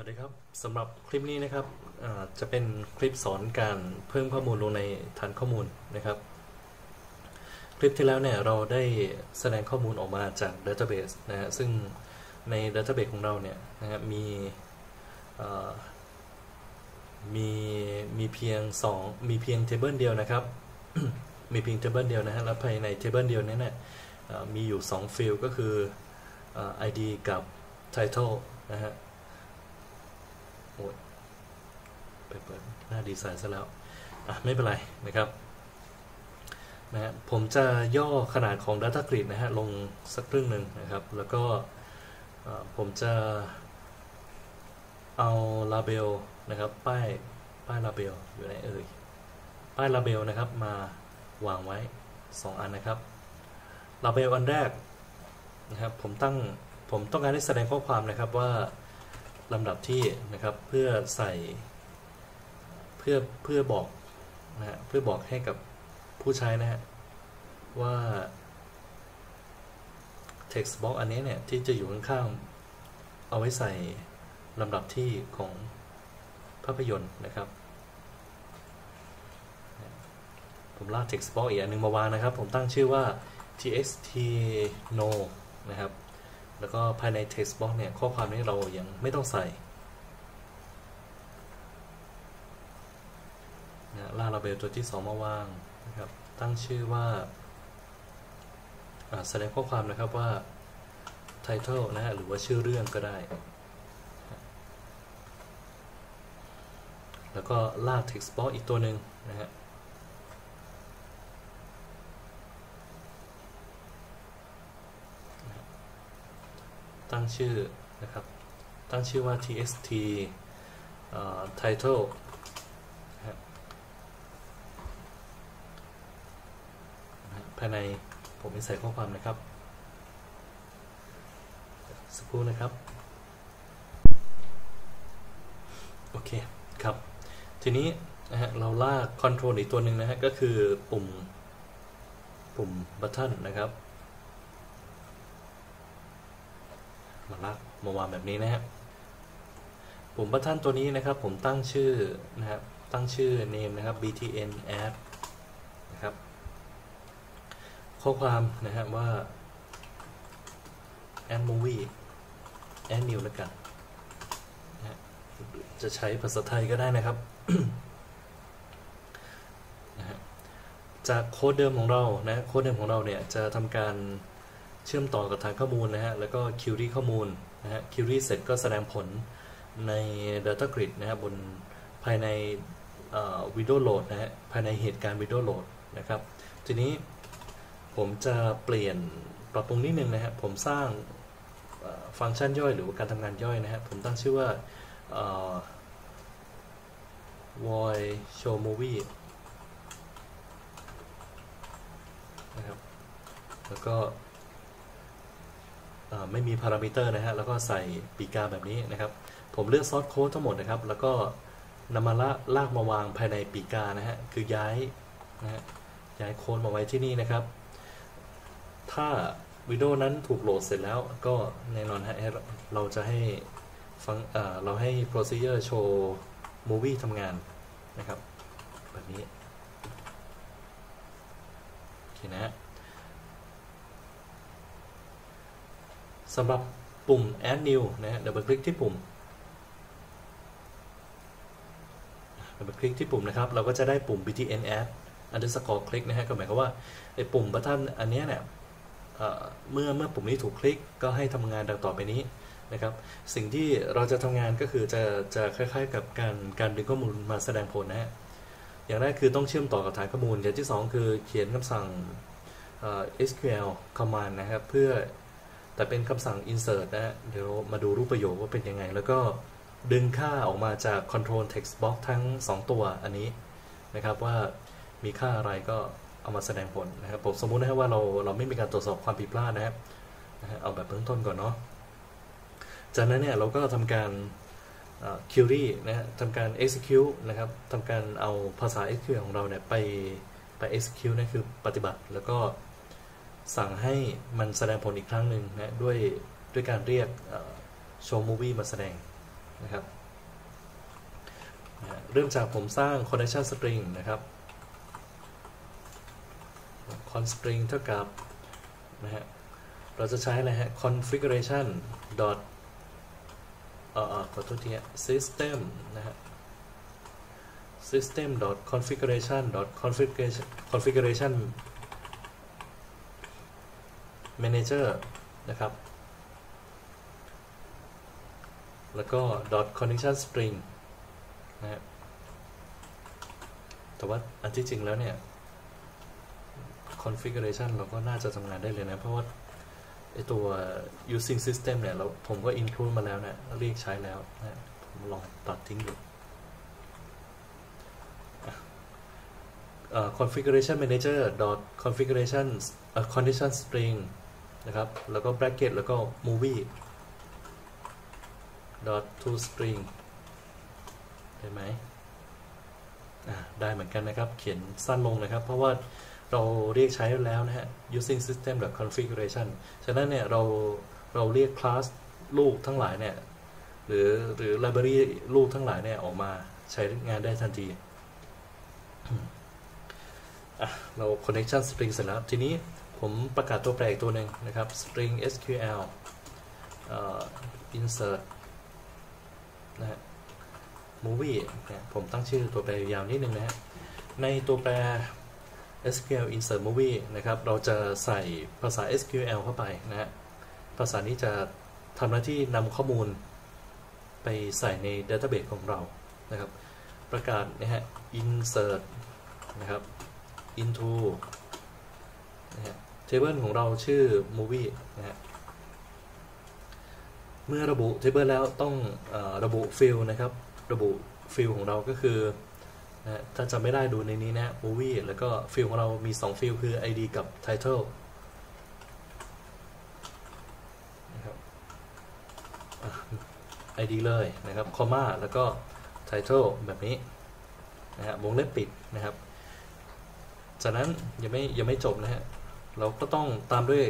วัสดีครับสำหรับคลิปนี้นะครับจะเป็นคลิปสอนการเพิ่มข้อมูลลงในฐานข้อมูลนะครับ คลิปที่แล้วเนี่ยเราได้แสดงข้อมูลออกมาจาก Database นะฮะซึ่งใน Database ของเราเนี่ยนะฮะมีมีมีเพียง2มีเพียง Table เดียวนะครับ มีเพียง Table เดียวนะฮะแล้วภายใน Table เดียวนี้เนี่ยมีอยู่2ฟิลก็คือ ID กับ Title นะฮะ โอ้ยไปเปิดหน้าดีไซน์ซะแล้ว อะ ไม่เป็นไรนะครับนะฮะผมจะย่อขนาดของ Data Grid นะฮะ ลงสักครึ่งหนึ่งนะครับ แล้วก็ผมจะเอา Label นะครับ ป้าย ป้าย Label อยู่ในเอ่ย ป้าย Label นะครับ มาวางไว้ 2 อันนะครับ Label อันแรกนะครับ ผมตั้ง ผมต้องการให้แสดงข้อความนะครับว่า ลำดับที่นะครับเพื่อใส่เพื่อเพื่อบอกนะฮะเพื่อบอกให้กับผู้ใช้นะฮะว่า text box อันนี้เนี่ยที่จะอยู่ข้างๆเอาไว้ใส่ลำดับที่ของภาพยนตร์นะครับผมลาก text box อีกอันนึงมาวางนะครับ ผมตั้งชื่อว่า txt no นะครับ แล้วก็ภายใน text box เนี่ย ข้อความนี้เรายังไม่ต้องใส่นะลาระเบลตัวที่ 2 มาวางนะครับ ตั้งชื่อว่าแสดงข้อความนะครับว่า title นะฮะหรือว่าชื่อเรื่องก็ได้ แล้วก็ลาก text box อีกตัวหนึ่งนะฮะ ตั้งชื่อนะครับ ตั้งชื่อว่า txt title ภายในผมไม่ใส่ข้อความนะครับ สักครู่นะครับ โอเคครับ ทีนี้นะฮะเราลากคอนโทรลอีกตัวหนึ่งนะฮะ ก็คือปุ่มปุ่มบัตเทิลนะครับ มาลักมาวางแบบนี้นะครับปุ่มบัตทันตัวนี้นะครับผมตั้งชื่อนะครับตั้งชื่อ name นะครับ btn add นะครับข้อความนะครับว่า add movie add new แล้วกันนะจะใช้ภาษาไทยก็ได้นะครับนะจากโค้ดเดิมของเรานะโค้ดเดิมของเราเนี่ยจะทำการ เชื่อมต่อกับฐานข้อมูลนะฮะ แล้วก็คิวรี่ข้อมูลนะฮะคิวรี่เสร็จก็แสดงผลใน Data Grid นะครับบนภายในวิดีโอโหลดนะฮะ ภายในเหตุการณ์วิดีโอโหลดนะครับ ทีนี้ผมจะเปลี่ยนปรับปรุงนิดนึงนะฮะ ผมสร้างฟังก์ชันย่อยหรือการทำงานย่อยนะฮะ ผมตั้งชื่อว่า void show movie นะครับ แล้วก็ ไม่มีพารามิเตอร์นะฮะแล้วก็ใส่ปีกาแบบนี้นะครับ ผมเลือกซอสโค้ดทั้งหมดนะครับ แล้วก็นำมาละลากมาวางภายในปีกานะฮะคือย้ายนะฮะย้ายโค้ดมาไว้ที่นี่นะครับ ถ้าวิดีโอนั้นถูกโหลดเสร็จแล้วก็แน่นอนฮะเราจะให้ฟังเราให้ procedure show movie ทำงานนะครับ แบบนี้ โอเคนะ สำหรับปุ่ม add new นะฮะดับเบิลคลิกที่ปุ่มดับเบิลคลิกที่ปุ่มนะครับเราก็จะได้ปุ่ม btn add underscore click นะฮะก็หมายความว่าไอ้ปุ่มบัตทันอันนี้เนี่ยเมื่อเมื่อปุ่มนี้ถูกคลิกก็ให้ทำงานดังต่อไปนี้นะครับสิ่งที่เราจะทำงานก็คือจะจะคล้าย ๆ กับการการดึงข้อมูลมาแสดงผลนะฮะอย่างแรกคือต้องเชื่อมต่อกับฐานข้อมูล อย่างที่ 2 คือเขียนคำสั่ง SQL command นะครับเพื่อ แต่เป็นคำสั่ง insert นะเดี๋ยวมาดูรูปประโยคว่าเป็นยังไง แล้วก็ดึงค่าออกมาจาก control text box ทั้ง 2 ตัวอันนี้นะครับว่ามีค่าอะไรก็เอามาแสดงผลนะครับผมสมมุตินะครับว่าเราเราไม่มีการตรวจสอบความผิดพลาดนะครับเอาแบบเบื้องต้นก่อนเนาะจากนั้นเนี่ยเราก็ทำการ query นะฮะทำการ execute นะครับทำการเอาภาษา SQL ของเราเนี่ยไปไป execute นั่นคือปฏิบัติแล้วก็ สั่งให้มันแสดงผลอีกครั้งหนึ่งนะด้วยด้วยการเรียกโชว์มูวี่มาแสดงนะครับเริ่มจากผมสร้าง connection string นะครับ con string เท่ากับนะฮะเราจะใช้อะไรฮะ configuration dot เอ่อขอโทษทีฮะ system นะฮะ system dot configuration dot configuration configuration manager นะครับ แล้วก็ dot connection string นะฮะแต่ว่าอันที่จริงแล้วเนี่ย configuration เราก็น่าจะทำงานได้เลยนะ เพราะว่าไอตัว using system เนี่ยเราผมก็ include มาแล้วนะเรียกใช้แล้วนะผมลองตัดทิ้งดู configuration manager dot configuration condition string นะครับ แล้วก็ bracket แล้วก็ movie dot to string ได้ไหมได้เหมือนกันนะครับ เขียนสั้นลงนะครับ เพราะว่าเราเรียกใช้แล้วนะฮะ using system dot configuration ฉะนั้นเนี่ยเราเราเรียกคลาสลูกทั้งหลายเนี่ย หรือหรือ library ลูกทั้งหลายเนี่ย ออกมาใช้งานได้ทันทีเรา connection string เสร็จแล้ว ทีนี้ ผมประกาศตัวแปรอีกตัวหนึ่งนะครับ string sql insert นะฮะ movie นี่ยผมตั้งชื่อตัวแปรยาวนิดนึงนะฮะ ในตัวแปร SQL insert movie นะครับ เราจะใส่ภาษา SQL เข้าไปนะฮะ ภาษานี้จะทำหน้าที่นำข้อมูลไปใส่ใน database ของเรานะครับ ประกาศนะฮะ insert นะครับ into นะฮะ table ของเราชื่อ movie นะฮะเมื่อระบุ table แล้วต้องอระบุ field นะครับ ระบุ field ของเราก็คือนะถ้าจำไม่ได้ดูในนี้นะ movie แล้วก็ field ของเรามี2 field คือ id กับ title นะครับ id เลยนะครับ comma แล้วก็ title แบบนี้นะฮะวงเล็บปิดนะครับ จากนั้นยังไม่ยังไม่จบนะฮะ เราก็ต้องตามด้วย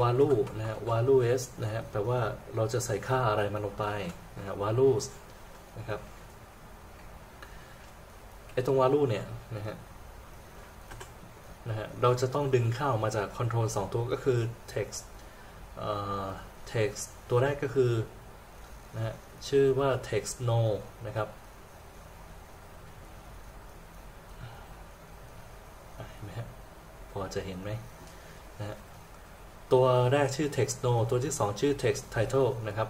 value นะฮะ value s นะฮะแปลว่าเราจะใส่ค่าอะไรมาลงไปนะฮะ value นะครับไอตรง value เนี่ยนะฮะนะฮะเราจะต้องดึงข้าออกมาจาก control 2 ตัวก็คือ text เอ่อ text ตัวแรกก็คือนะฮะชื่อว่า text no นะครับเห็นไหมฮะ พอจะเห็นไหมนะฮะตัวแรกชื่อ text no ตัวที่ 2 ชื่อ text title นะครับ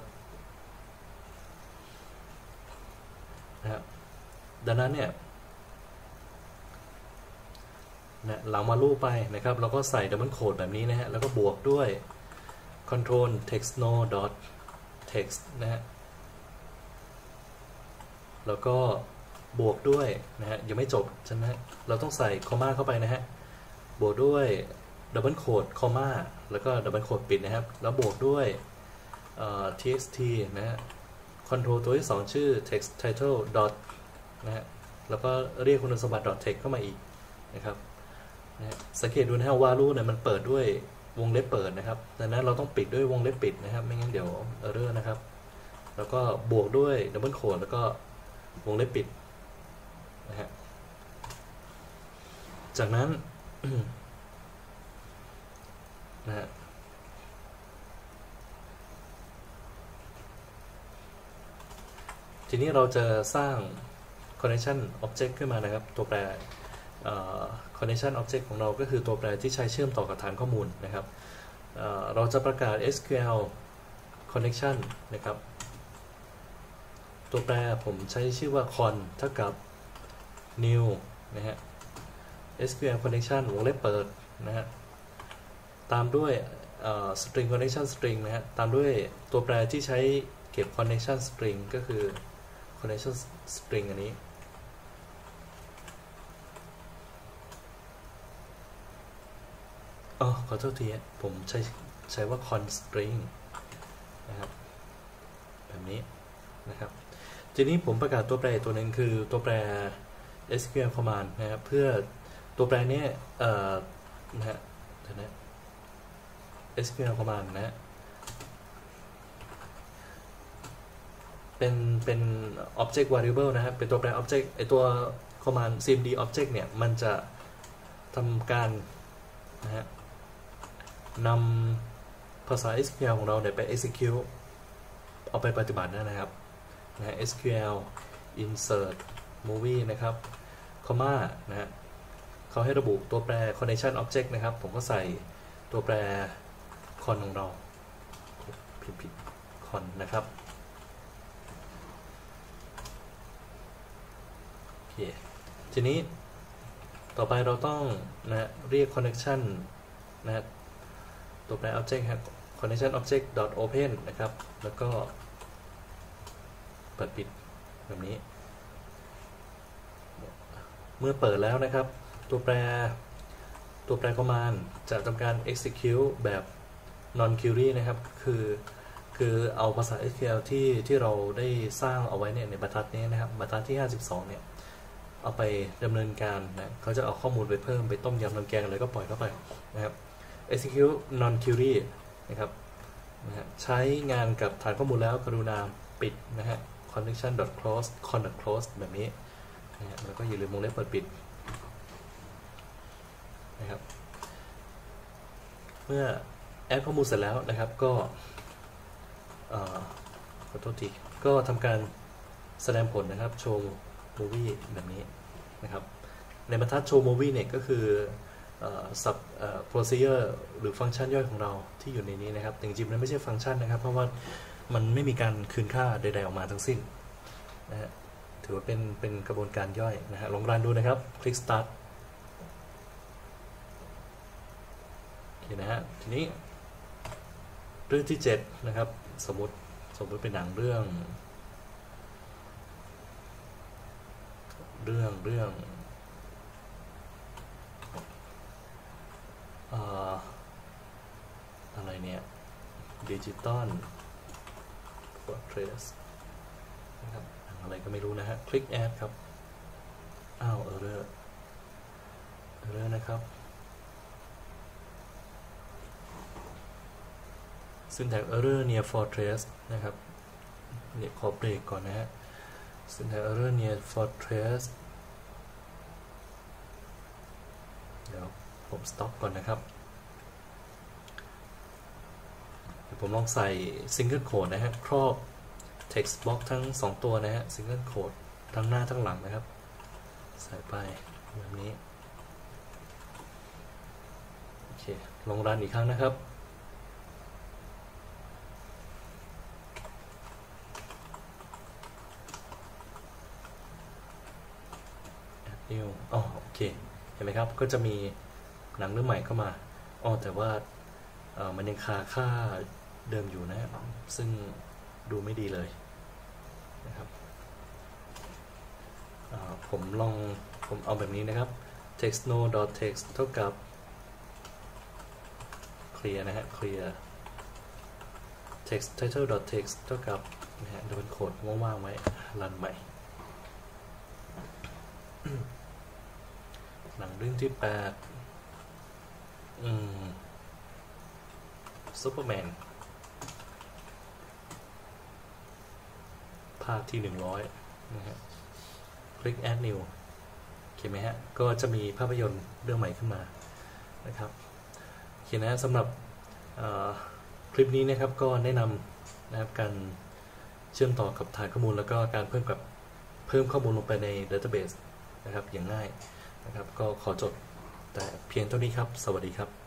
นะครับดังนั้นเนี่ยนะหลังมาลูไปนะครับเราก็ใส่ double quote แบบนี้นะฮะ แล้วก็บวกด้วย control text no dot text นะฮะ แล้วก็บวกด้วยนะฮะ ยังไม่จบใช่ไหมเราต้องใส่คอมมาเข้าไปนะฮะ บวกด้วย double quote คอมมาแล้วก็ double quote ปิดนะครับ แล้วบวกด้วย txt นะฮะ control ตัวที่ 2 ชื่อ text title dot นะฮะแล้วก็เรียกคุณสมบัติ dot text เข้ามาอีกนะครับนะสังเกตดูนะฮะว่ารูเนี่ยมันเปิดด้วยวงเล็บเปิดนะครับ ดังนั้นเราต้องปิดด้วยวงเล็บปิดนะครับ ไม่งั้นเดี๋ยว error นะครับ แล้วก็บวกด้วย double quote แล้วก็วงเล็บปิดนะฮะจากนั้น นะฮะทีนี้เราจะสร้าง connection object ขึ้นมานะครับ ตัวแปร connection object ของเราก็คือตัวแปรที่ใช้เชื่อมต่อกับฐานข้อมูลนะครับเราจะประกาศ SQL connection นะครับ ตัวแปรผมใช้ชื่อว่า con เท่ากับ new นะฮะ SQL connection วงเล็บเปิดนะฮะตามด้วย string connection string นะฮะตามด้วยตัวแปรที่ใช้เก็บ connection string ก็คือ connection string อันนี้ อ๋อ ขอโทษทีผมใช้ใช้ว่า con string นะครับ แบบนี้นะครับ ทีนี้ผมประกาศตัวแปรตัวหนึ่งคือตัวแปร SQL command นะครับ เพื่อ ตัวแปรนี้เอ่อนะฮะนะ SQL command นะฮะเป็น เป็น object variable นะครับเป็นตัวแปร object ไอตัว command cmd object เนี่ย มันจะทำการนะฮะนำภาษา SQL ของเราเนี่ยไป execute เอาไปปฏิบัตินะครับนะ SQL insert movie นะครับ comma นะฮะ เขาให้ระบุตัวแปร connection object นะครับ ผมก็ใส่ตัวแปร con ของเราผิดผิด con นะครับโอเคทีนี้ต่อไปเราต้องนะเรียก connection นะตัวแปร object ครับ connection object dot open นะครับ แล้วก็เปิดปิดแบบนี้ เมื่อเปิดแล้วนะครับ ตัวแปร ตัวแปร command จะทำการ execute แบบ non query นะครับ คือ คือเอาภาษา SQL ที่ที่เราได้สร้างเอาไว้เนี่ยในบรรทัดนี้นะครับบรรทัดที่ 52 เนี่ย เอาไปดำเนินการนะเขาจะเอาข้อมูลไปเพิ่มไปต้มยำน้ำแกงอะไรก็ปล่อยเข้าไปนะครับ execute non query นะครับนะฮะใช้งานกับฐานข้อมูลแล้วกรุณาปิดนะฮะ connection close con close แบบนี้นะฮะแล้วก็อย่าลืมวงเล็บเปิดปิด นะครับ เมื่อแอดข้อมูลเสร็จแล้วนะครับก็ขอโทษทีก็ทำการแสดงผลนะครับโชว์ movie แบบนี้นะครับ ในบรรทัดโชว์ movie เนี่ยก็คือ sub procedure หรือฟังก์ชันย่อยของเราที่อยู่ในนี้นะครับแต่จริงๆมันไม่ใช่ฟังก์ชันนะครับ เพราะว่ามันไม่มีการคืนค่าใดๆออกมาทั้งสิ้นนะฮะถือว่าเป็นเป็นกระบวนการย่อยนะฮะลองรันดูนะครับ คลิก start โอ เคนะฮะทีนี้ เรื่องที่ 7 นะครับ สมมติสมมติเป็นหนังเรื่อง เรื่องเรื่องอะไรเนี่ยดิจิตอลฟอร์เทรสนะครับอะไรก็ไม่รู้นะฮะ คลิกแอดครับ อ้าวเออร์เรอเออร์เรอร์นะครับ syntax error near fortress นะครับเนี่ยขอเบรกก่อนนะฮะ syntax error near fortress เดี๋ยวผม stop ก่อนนะครับเดี๋ยวผมลองใส่ single code นะฮะ ครอบ text box ทั้ง 2 ตัวนะฮะ single code ทั้งหน้าทั้งหลังนะครับ ใส่ไปแบบนี้ โอเค ลองรันอีกครั้งนะครับ นิว อ๋อโอเค เห็นไหมครับ ก็จะมีหนังเรื่องใหม่เข้ามา อ๋อ แต่ว่ามันยังคาค่าเดิมอยู่นะ ซึ่งดูไม่ดีเลยนะครับผมลอง ผมเอาแบบนี้นะครับ text no dot text เท่ากับ clear นะฮะ clear text title dot text เท่ากับนะฮะโดนโคดว่างๆไว้รันใหม่ หนัง เรื่องที่แปดอืมซูเปอร์แมนภาคที่หนึ่งร้อยนะฮะคลิก add new โอเคไหมฮะ ก็จะมีภาพยนตร์เรื่องใหม่ขึ้นมานะครับโอเคนะสำหรับคลิปนี้นะครับก็แนะนำนะครับการเชื่อมต่อกับฐานข้อมูล แล้วก็การเพิ่มกับเพิ่มข้อมูลลงไปใน Database นะครับอย่างง่าย นะครับ ก็ขอจบแต่เพียงเท่านี้ครับ สวัสดีครับ